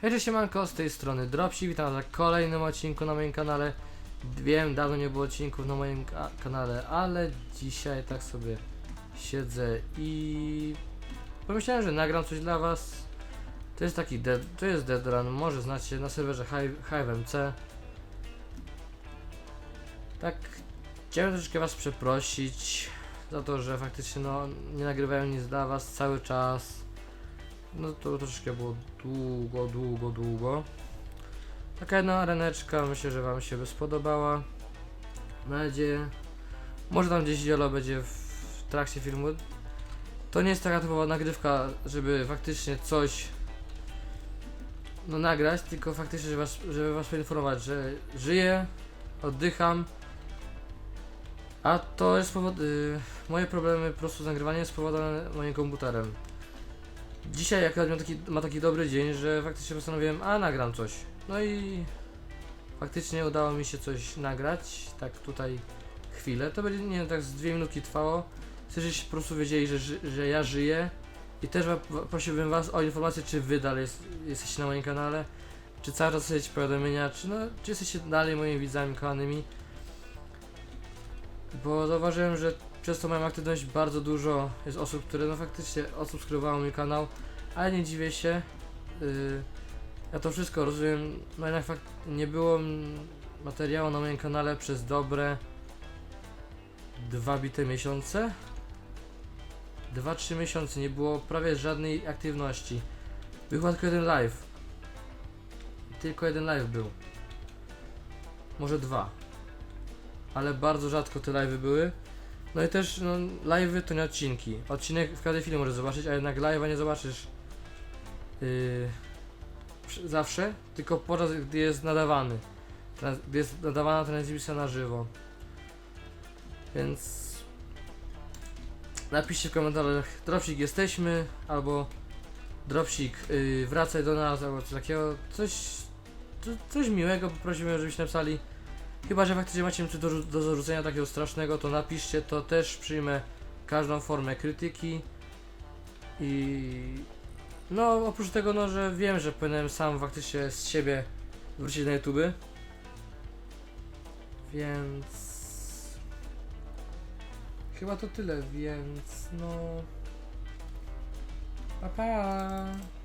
Hej, siemanko, z tej strony Dropsi, witam na kolejnym odcinku na moim kanale. Wiem, dawno nie było odcinków na moim ka- kanale, ale dzisiaj tak sobie siedzę i pomyślałem, że nagram coś dla was. To jest taki, dead, to jest Dead Run, może znacie, na serwerze Hive- HiveMC. Tak, chciałem troszeczkę was przeprosić za to, że faktycznie no, nie nagrywałem nic dla was cały czas. No to troszeczkę było długo, długo, długo. Taka jedna areneczka, myślę, że Wam się by spodobała. Mam nadzieję. Może tam gdzieś Jolo będzie w trakcie filmu. To nie jest taka typowa nagrywka, żeby faktycznie coś no nagrać, tylko faktycznie, żeby was, żeby was poinformować, że żyję, oddycham. A to jest powod, y, moje problemy po prostu z nagrywaniem spowodowane moim komputerem. Dzisiaj akurat miał taki, ma taki dobry dzień, że faktycznie postanowiłem, a nagram coś. No i faktycznie udało mi się coś nagrać, tak tutaj chwilę. To będzie, nie wiem, tak z dwie minutki trwało. Chcę, żebyście po prostu wiedzieli, że, że ja żyję. I też prosiłbym was o informację, czy wy dalej jest, jesteście na moim kanale, czy cały czas dostajecie powiadomienia, czy, no, czy jesteście dalej moimi widzami kochanymi. Bo zauważyłem, że przez tą moją aktywność bardzo dużo jest osób, które no faktycznie odsubskrybowało mój kanał, ale nie dziwię się. Yy, ja to wszystko rozumiem. No jednak fakt nie było materiału na moim kanale przez dobre dwa bite miesiące. Dwa, trzy miesiące nie było prawie żadnej aktywności. Był tylko jeden live. Tylko jeden live był. Może dwa. Ale bardzo rzadko te live'y były. No i też no, live'y to nie odcinki. Odcinek w każdej chwili możesz zobaczyć, a jednak live'a nie zobaczysz yy, zawsze, tylko podczas gdy jest nadawany. Trans- gdy jest nadawana transmisja na żywo. Więc napiszcie w komentarzach Dropsik jesteśmy, albo Dropsik yy, wracaj do nas, albo coś takiego. Coś, co, coś miłego poprosimy, żebyście napisali. Chyba, że faktycznie macie coś do, do zarzucenia takiego strasznego, to napiszcie, to też przyjmę każdą formę krytyki. I no, oprócz tego, no, że wiem, że powinienem sam faktycznie z siebie wrócić na YouTube. Więc chyba to tyle, więc no. Pa pa!